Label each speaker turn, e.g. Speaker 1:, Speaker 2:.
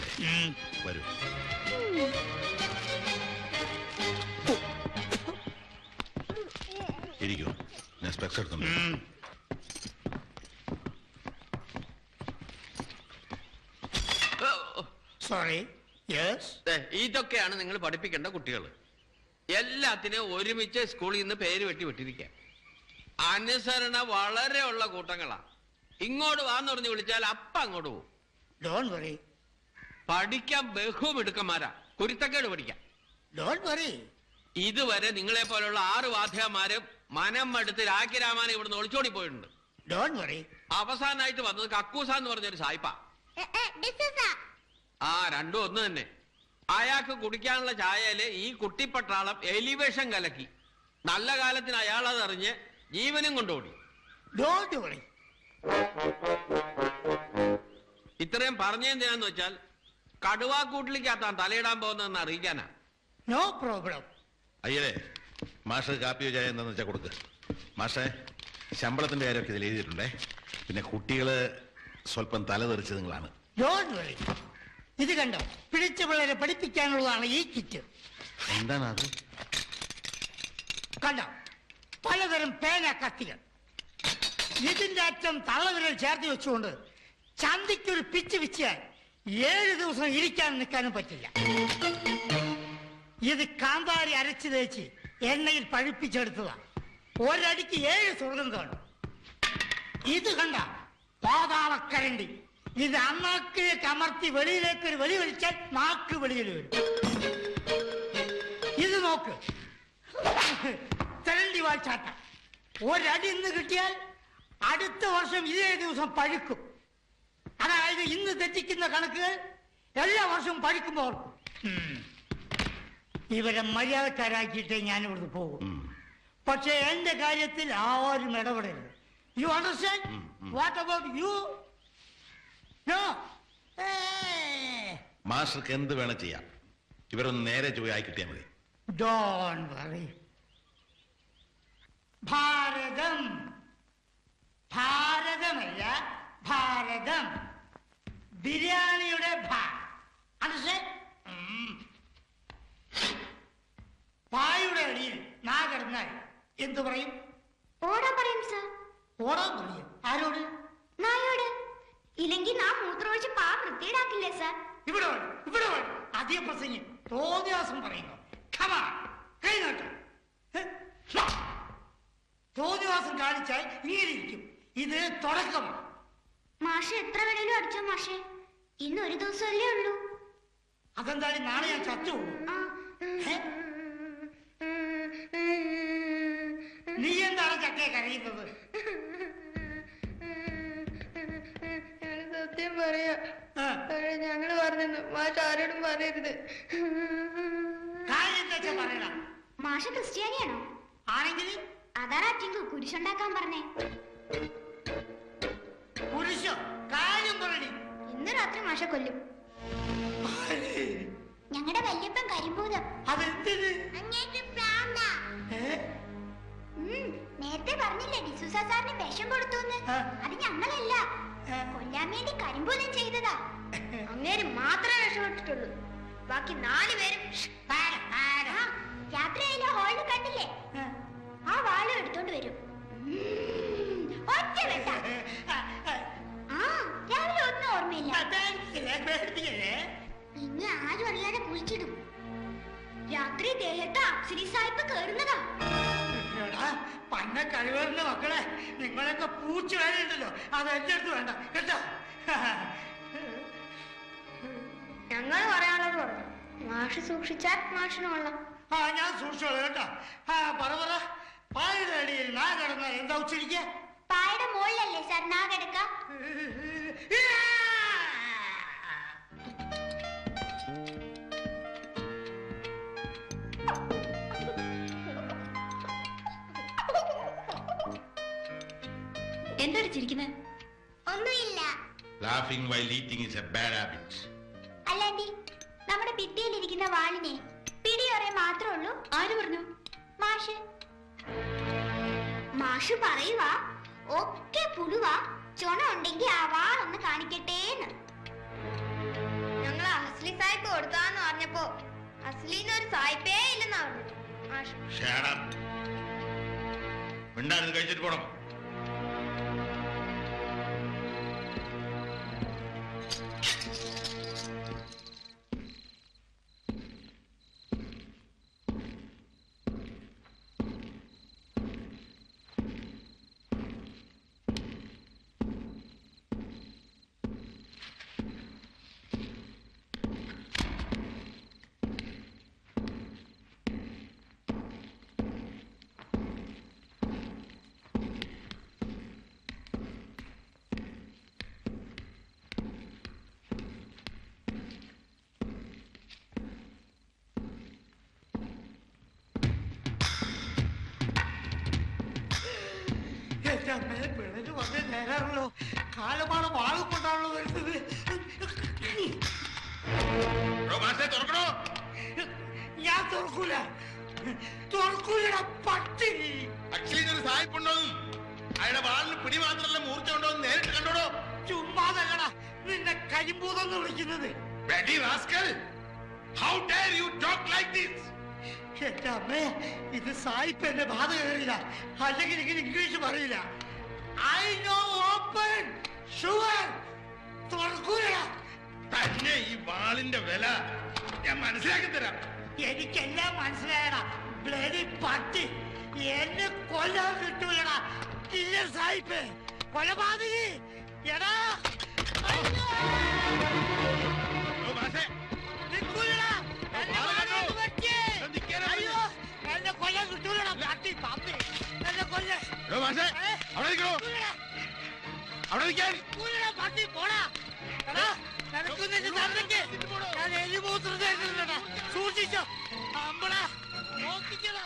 Speaker 1: പഠിച്ചതല്ലേ വരൂ. ഇരിക്കൂ. ഞാൻ സ്പെക്സ് എടുക്കുന്നു
Speaker 2: സോറി യെസ്
Speaker 3: ദേ, ഇതൊക്കെയാണ് നിങ്ങൾ പഠിപ്പിക്കേണ്ട കുട്ടികൾ. എല്ലാത്തിനും ഒരുമിച്ച് സ്കൂളിൽ നിന്ന് പേര് വെട്ടി വിട്ടിരിക്കാം. അനുസരണ വളരെ ഉള്ള കൂട്ടങ്ങളാ. ഇങ്ങോട്ട് വാന്ന് പറഞ്ഞ് വിളിച്ചാൽ അപ്പ അങ്ങോട്ട് പോകും
Speaker 2: വറി
Speaker 3: പഠിക്കാൻ ബഹുമിടുക്കന്മാരാ കുരുത്തക്കേട് പഠിക്കാം
Speaker 2: ഡോൺ വറി
Speaker 3: ഇതുവരെ നിങ്ങളെ പോലുള്ള ആറ് വാദ്യന്മാരും മനം മടുത്ത് രാഖിരാമാനെ ഇവിടുന്ന് ഒളിച്ചോടി പോയിട്ടുണ്ട്.
Speaker 2: അവസാനായിട്ട് വറി
Speaker 3: അവസാനമായിട്ട് വന്നത് കക്കൂസ എന്ന് പറഞ്ഞൊരു സായിപ്പ. ആ രണ്ടും ഒന്ന് തന്നെ. അയാൾക്ക് കുടിക്കാനുള്ള ചായയിൽ ഈ കുട്ടിപ്പട്ടാളം എലിവേഷൻ കലക്കി. നല്ല കാലത്തിന് അയാൾ അതറിഞ്ഞ് ജീവനും കൊണ്ടോടി.
Speaker 2: ഡോണ്ട് വറി
Speaker 3: ഇത്രയും പറഞ്ഞെന്തിനാന്ന് വെച്ചാൽ കടുവാക്കൂട്ടിലേക്കകത്താണ് തലയിടാൻ പോകുന്നതെന്ന് അറിയിക്കാനാ.
Speaker 2: നോ പ്രോബ്ലം
Speaker 1: അയ്യേ മാഷ് കാപ്പിയോ ചായ എന്താന്ന് വെച്ചാൽ കൊടുക്ക്. മാഷേ ശമ്പളത്തിന്റെ കാര്യമൊക്കെ ഇതിൽ എഴുതിയിട്ടുണ്ടേ. പിന്നെ കുട്ടികൾ സ്വല്പം തലതെറിച്ച് നിങ്ങളാണ്.
Speaker 2: ഡോണ്ട് വറി ഇത് കണ്ടോ? പിടിച്ച പിള്ളേരെ പഠിപ്പിക്കാനുള്ളതാണ് ഈ കിറ്റ്
Speaker 1: എന്താണ് അത്?
Speaker 2: കണ്ടോ? പലതരം പേന കത്തികൾ. ഇതിന്റെ അറ്റം തള്ളവിരൽ ചേർത്ത് വെച്ചുകൊണ്ട് ചന്തിക്കൊരു പിച്ച് വിച്ചാൽ ഏഴ് ദിവസം ഇരിക്കാൻ നിൽക്കാനും പറ്റില്ല. ഇത് കാന്താരി അരച്ച് തേച്ച് എണ്ണയിൽ പഴുപ്പിച്ചെടുത്തതാ. ഒരടിക്ക് ഏഴ് സ്വർഗം കാണും. ഇത് കണ്ട പാതാളക്കരണ്ടി. ഇത് അണ്ണാക്കിനെ കമർത്തി വെളിയിലേക്ക് ഒരു വെളി വലിച്ചാൽ നാക്ക് വെളിയിൽ വരും. ഇത് നോക്ക്. തെരണ്ടി വാഴ്ചാട്ട ഒരടി ഇന്ന് കിട്ടിയാൽ അടുത്ത വർഷം ഇതേ ദിവസം പഴുക്കും. അതായത് ഇന്ന് തെറ്റിക്കുന്ന കണക്കുകൾ എല്ലാ വർഷവും പഠിക്കുമ്പോൾ. ഇവരെ മര്യാദക്കാരാക്കിയിട്ടേ ഞാൻ ഇവിടുന്ന് പോകും പക്ഷെ എന്റെ കാര്യത്തിൽ ആരും ഇടപെടരുത്. You understand. What about you
Speaker 1: മാസ്റ്റർക്ക് എന്ത് വേണം ചെയ്യാം. ഇവരൊന്ന് നേരെ ചൊവ്വ ആയി കിട്ടിയാൽ മതി.
Speaker 2: Don't worry Bharatham. ഭാരതമല്ല ഭാരതം. ബിരിയാണിയുടെ പായുടെ അടിയിൽ നാ കിടന്നാൽ എന്തു പറയും?
Speaker 4: ഓടാൻ പറയും സർ.
Speaker 2: ഓടാൻ പറയും. ആരോട്?
Speaker 4: നായോട്. ഇല്ലെങ്കിൽ നാം മൂത്രമൊഴിച്ച് പാ വൃത്തിയിടാക്കില്ലേ സർ?
Speaker 2: ഇവിടെ ഇവിടെ അധിക പ്രസംഗം. തോന്നിയാസം പറയുന്നു. On, കൈ നീട്ടം. തോന്നിവാസം കാണിച്ചാൽ ഇങ്ങനെ ഇരിക്കും. ഇത് തുടക്കമാണ്
Speaker 4: മാഷെ എത്ര വേണേലും അടിച്ചോ മാഷെ. ഇന്ന് ഒരു ദിവസമല്ലേ ഉള്ളൂ.
Speaker 2: അതെന്തായാലും നാളെ ഞാൻ ചത്തു? നീ എന്താണ് ചക്കയെ കരയുന്നത്?
Speaker 5: സത്യം പറയാ. ഞങ്ങൾ പറഞ്ഞു മാഷ് ആരോടും പറയരുത്.
Speaker 4: മാഷ ക്രിസ്ത്യാനിയാണോ?
Speaker 2: ആണെങ്കിൽ
Speaker 4: അതാണ് കുരിശുണ്ടാക്കാൻ പറഞ്ഞേ.
Speaker 2: പറയണേ
Speaker 4: ഇന്ന് രാത്രി മാഷ കൊല്ലും. ഞങ്ങളുടെ വല്യപ്പൻ കരിമ്പൂതം. നേരത്തെ പറഞ്ഞില്ലേ ഡിസൂസ സാറിന് വിഷം കൊടുത്തു. അത് ഞങ്ങളല്ല. കൊല്ലാൻ വേണ്ടി കരിമ്പൂതം ചെയ്തതാ. അങ്ങേര് മാത്രമേ രക്ഷപ്പെട്ടിട്ടുള്ളൂ ബാക്കി നാല് പേരും. രാത്രി ദേഹത്ത് അപ്സരി സാഹിബ് കേറുന്നതാ
Speaker 2: പന്ന കഴിവറിന്റെ മക്കളെ നിങ്ങളൊക്കെ പൂച്ച വേണുണ്ടല്ലോ അത് എന്റെ അടുത്ത് വേണ്ട കേട്ടോ?
Speaker 5: ഞങ്ങൾ പറയാനുള്ളത് പറഞ്ഞു. മാഷ് സൂക്ഷിച്ചാൽ മാഷിന് കൊള്ളാം.
Speaker 2: ആ ഞാൻ സൂക്ഷിച്ചോളൂ കേട്ടോ. ആ പറ പറ. പായുടെ അടിയിൽ നാ കിടന്ന എന്താ ഉച്ചരിക്ക?
Speaker 4: പായുടെ മുകളിലല്ലേ സാർ നാഗെടുക്ക?
Speaker 5: എന്താണ് ചിരിക്കുന്നത്
Speaker 4: ഒന്നുമില്ല.
Speaker 1: Laughing while eating is a bad habit
Speaker 4: അല്ലാണ്ടി നമ്മുടെ ഭിത്തിയിലിരിക്കുന്ന വാളിനെ പിടിയൊറേ മാത്രമേ ഉള്ളൂ.
Speaker 5: ആര് പറഞ്ഞു?
Speaker 4: മാഷ്. മാഷ് പറയുവാ ഒക്കെ പുഴുവാ ചുണ ഉണ്ടെങ്കിൽ ആ വാളൊന്ന് കാണിക്കട്ടേന്ന്.
Speaker 5: ഞങ്ങൾ അസ്ലി സായിപ്പ് കൊടുത്താന്ന് പറഞ്ഞപ്പോ അസ്ലിന്ന് ഒരു സായിപ്പേ ഇല്ലെന്നാ പറഞ്ഞു മാഷ്.
Speaker 1: മിണ്ടാനും കഴിച്ചിട്ട് പോണം.
Speaker 2: പിള്ളേര് വന്നേ നേരാണല്ലോ. കാലമാണ് വാളും കൊണ്ടാണല്ലോ വരുന്നത് ഞാൻ തുറക്കൂല. തുറക്കൂലട പട്ടി.
Speaker 1: അക്ഷയിനൊരു സായിപ്പുണ്ടോന്നും അയാളുടെ വാളിന് പിടി മാത്രമല്ല മൂർച്ച ഉണ്ടോന്ന് നേരിട്ട് കണ്ടോടോ.
Speaker 2: ചുമ്മാതല്ലടാ നിന്നെ കരിമ്പൂതെന്ന് വിളിക്കുന്നത്.
Speaker 1: വെടി rascal! How dare you talk like this
Speaker 2: എന്റെ അമ്മേ ഇത് സായിപ്പ് എന്റെ ബാധ കയറിയില്ല. അല്ലെങ്കിൽ ഇങ്ങനെ ഇംഗ്ലീഷ് പറയില്ല. ഐ നോ ഓപ്പൺ ഷുവർ തുറക്കൂല
Speaker 1: തന്നെ ഈ വാളിന്റെ വില ഞാൻ മനസ്സിലാക്കി തരാം.
Speaker 2: എനിക്കെല്ലാം മനസ്സിലായടാ. ബ്ലഡി പട്ടി. എന്നെ കൊല്ലാൻ കിട്ടൂലടാ. കില്ലർ സായിപ്പ്. കൊലപാതകി. എടാ. എന്നെ കൊല്ലാൻ കിട്ടൂലടാ പട്ടി പാപ്പി. എന്നെ
Speaker 1: കൊല്ലാൻ അവിടെ നിൽക്കണോ? അവിടെ നിൽക്കാൻ.
Speaker 2: ഞാൻ സൂക്ഷിച്ചോ. അമ്പടാ നോക്കിക്കടാ.